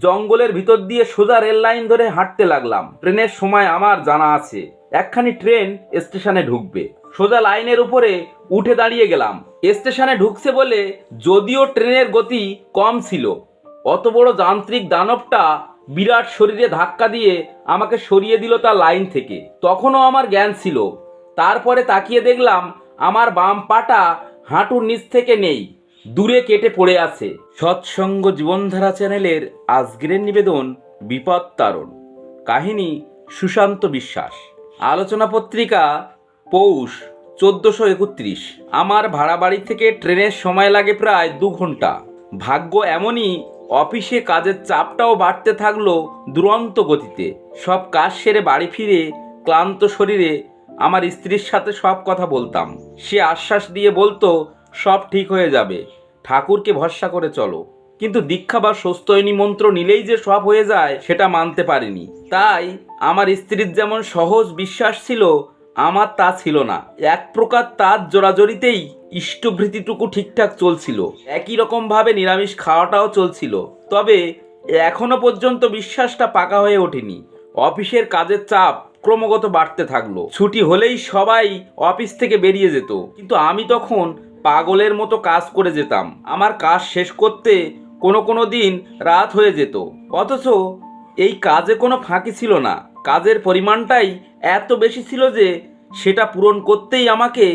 জঙ্গলের ভিতর দিয়ে সোজা রেল লাইন ধরে হাঁটতে লাগলাম। ট্রেনের সময় আমার জানা আছে। একখানি ট্রেন স্টেশনে ঢুকবে। সোজা লাইনের উপরে উঠে দাঁড়িয়ে গেলাম। স্টেশনে ঢুকছে বলে যদিও ট্রেনের গতি কম ছিল। অত বড় যান্ত্রিক দানবটা বিরাট শরীরে ধাক্কা দিয়ে আমাকে সরিয়ে দিল তার লাইন থেকে। তখনও আমার জ্ঞান ছিল। তারপরে তাকিয়ে দেখলাম আমার বাম পাটা হাঁটুর নিচ থেকে নেই। দূরে কেটে পড়ে আছে সৎসঙ্গ জীবনধারা চ্যানেলের আজকের নিবেদন বিপদ তারণ। কাহিনী সুশান্ত বিশ্বাস। আলোচনা পত্রিকা পৌষ চোদ্দশো একত্রিশ। আমার ভাড়া বাড়ি থেকে ট্রেনের সময় লাগে প্রায় দু ঘণ্টা। ভাগ্য এমনই, অফিসে কাজের চাপটাও বাড়তে থাকল দুরন্ত গতিতে। সব কাজ সেরে বাড়ি ফিরে ক্লান্ত শরীরে আমার স্ত্রীর সাথে সব কথা বলতাম। সে আশ্বাস দিয়ে বলতো সব ঠিক হয়ে যাবে। ঠাকুরকে ভরসা করে চলো। কিন্তু দীক্ষা বা স্বস্ত্যয়নী মন্ত্র নিলেই যে সব হয়ে যায়, সেটা মানতে পারিনি। তাই আমার স্ত্রীর যেমন সহজ বিশ্বাস ছিল, আমার তা ছিল না। এক প্রকার তার জোড়াজড়িতেই ইষ্টভৃতিটুকু ঠিকঠাক চলছিল। একই রকমভাবে নিরামিষ খাওয়াটাও চলছিল। তবে এখনও পর্যন্ত বিশ্বাসটা পাকা হয়ে ওঠেনি। অফিসের কাজের চাপ ক্রমাগত বাড়তে থাকল। ছুটি হলেই সবাই অফিস থেকে বেরিয়ে যেত। কিন্তু আমি তখন পাগলের মতো কাজ করে যেতাম। আমার কাজ শেষ করতে কোনো কোনো দিন রাত হয়ে যেত। অথচ এই কাজে কোনো ফাঁকি ছিল না। কাজের পরিমাণটাই এত বেশি ছিল যে সেটা পূরণ করতেই আমাকে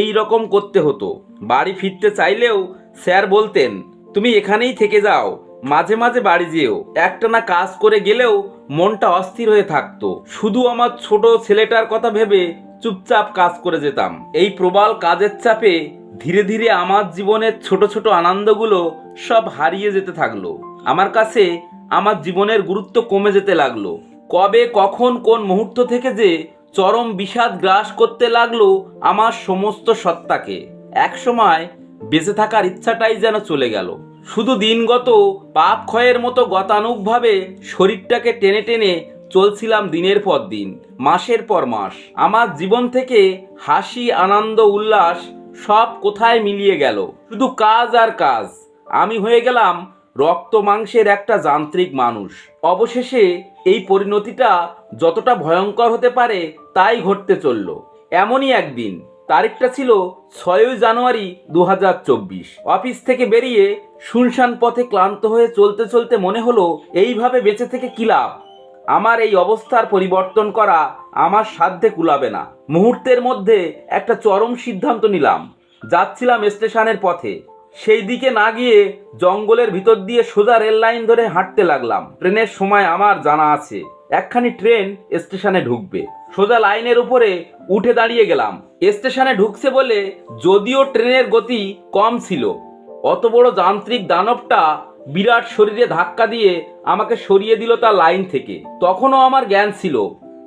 এই রকম করতে হতো। বাড়ি ফিরতে চাইলেও স্যার বলতেন, তুমি এখানেই থেকে যাও, মাঝে মাঝে বাড়ি যেও। একটানা কাজ করে গেলেও মনটা অস্থির হয়ে থাকতো। শুধু আমার ছোট ছেলেটার কথা ভেবে চুপচাপ কাজ করে যেতাম। এই প্রবাল কাজের চাপে ধীরে ধীরে আমার জীবনের ছোট ছোট আনন্দগুলো সব হারিয়ে যেতে থাকল। আমার কাছে আমার জীবনের গুরুত্ব কমে যেতে লাগল। কবে, কখন, কোন মুহূর্ত থেকে যে চরম বিষাদ গ্রাস করতে লাগল আমার সমস্ত সত্তাকে। একসময় বেঁচে থাকার ইচ্ছাটাই যেন চলে গেল। শুধু দিনগত পাপ ক্ষয়ের মতো গতানুগভাবে শরীরটাকে টেনে টেনে চলছিলাম দিনের পর দিন, মাসের পর মাস। আমার জীবন থেকে হাসি, আনন্দ, উল্লাস সব কোথায় মিলিয়ে গেল? শুধু কাজ আর কাজ। আমি হয়ে গেলাম রক্ত মাংসের একটা যান্ত্রিক মানুষ। অবশেষে এই পরিণতিটা যতটা ভয়ঙ্কর হতে পারে, তাই ঘটতে চলল। এমনই একদিন, তারিখটা ছিল ছয়ই জানুয়ারি দু হাজার চব্বিশ। অফিস থেকে বেরিয়ে শুনশান পথে ক্লান্ত হয়ে চলতে চলতে মনে হলো, এইভাবে বেঁচে থেকে কি লাভ? আমার এই অবস্থার পরিবর্তন করা আমার সাধ্যে কুলাবে না। মুহূর্তের মধ্যে একটা চরম সিদ্ধান্ত নিলাম। যাচ্ছিলাম স্টেশনের পথে। সেই দিকে না গিয়ে জঙ্গলের ভিতর দিয়ে সোজা রেল লাইন ধরে হাঁটতে লাগলাম। ট্রেনের সময় আমার জানা আছে, একখানি ট্রেন স্টেশনে ঢুকবে। সোজা লাইনের উপরে উঠে দাঁড়িয়ে গেলাম। স্টেশনে ঢুকছে বলে যদিও ট্রেনের গতি কম ছিল, অত বড় যান্ত্রিক দানবটা বিরাট শরীরে ধাক্কা দিয়ে আমাকে সরিয়ে দিল তার লাইন থেকে। তখনও আমার জ্ঞান ছিল।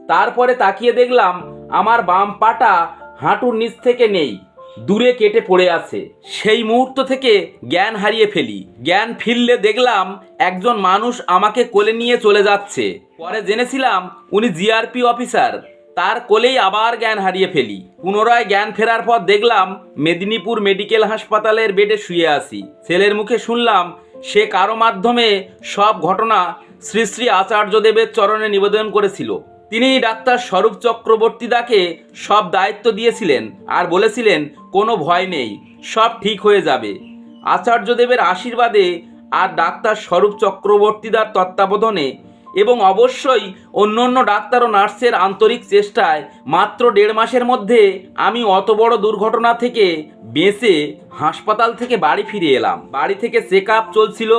তারপরে তাকিয়ে দেখলাম আমার বাম পাটা হাঁটুর নিচ থেকে নেই। দূরে কেটে পড়ে আছে। সেই মুহূর্ত থেকে জ্ঞান হারিয়ে ফেলি। জ্ঞান ফিরলে দেখলাম একজন মানুষ আমাকে কোলে নিয়ে চলে যাচ্ছে। পরে জেনেছিলাম উনি জিআরপি অফিসার। তার কোলেই আবার জ্ঞান হারিয়ে ফেলি। পুনরায় জ্ঞান ফেরার পর দেখলাম মেদিনীপুর মেডিকেল হাসপাতালের বেডে শুয়ে আছি। ছেলের মুখে শুনলাম সে কারও মাধ্যমে সব ঘটনা শ্রী শ্রী আচার্যদেবের চরণে নিবেদন করেছিল। তিনি ডাক্তার স্বরূপ চক্রবর্তীদাকে সব দায়িত্ব দিয়েছিলেন আর বলেছিলেন, কোনো ভয় নেই, সব ঠিক হয়ে যাবে। আচার্যদেবের আশীর্বাদে আর ডাক্তার স্বরূপ চক্রবর্তীদার তত্ত্বাবধানে এবং অবশ্যই অন্য অন্য ডাক্তার ও নার্সের আন্তরিক চেষ্টায় মাত্র দেড় মাসের মধ্যে আমি অত বড় দুর্ঘটনা থেকে বেঁচে হাসপাতাল থেকে বাড়ি ফিরে এলাম। বাড়ি থেকে চেক আপ চলছিল।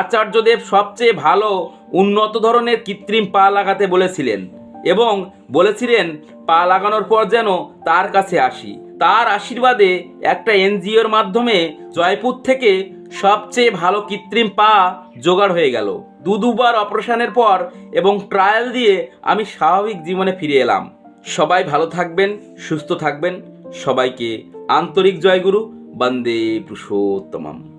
আচার্যদেব সবচেয়ে ভালো উন্নত ধরনের কৃত্রিম পা লাগাতে বলেছিলেন। এবং বলেছিলেন, পা লাগানোর পর যেন তার কাছে আসি। তার আশীর্বাদে একটা এনজিওর মাধ্যমে জয়পুর থেকে সবচেয়ে ভালো কৃত্রিম পা জোগাড় হয়ে গেল। দু দুবার অপারেশনের পর এবং ট্রায়াল দিয়ে আমি স্বাভাবিক জীবনে ফিরে এলাম। সবাই ভালো থাকবেন, সুস্থ থাকবেন। সবাইকে আন্তরিক জয়গুরু, বন্দে পুরুষোত্তমম।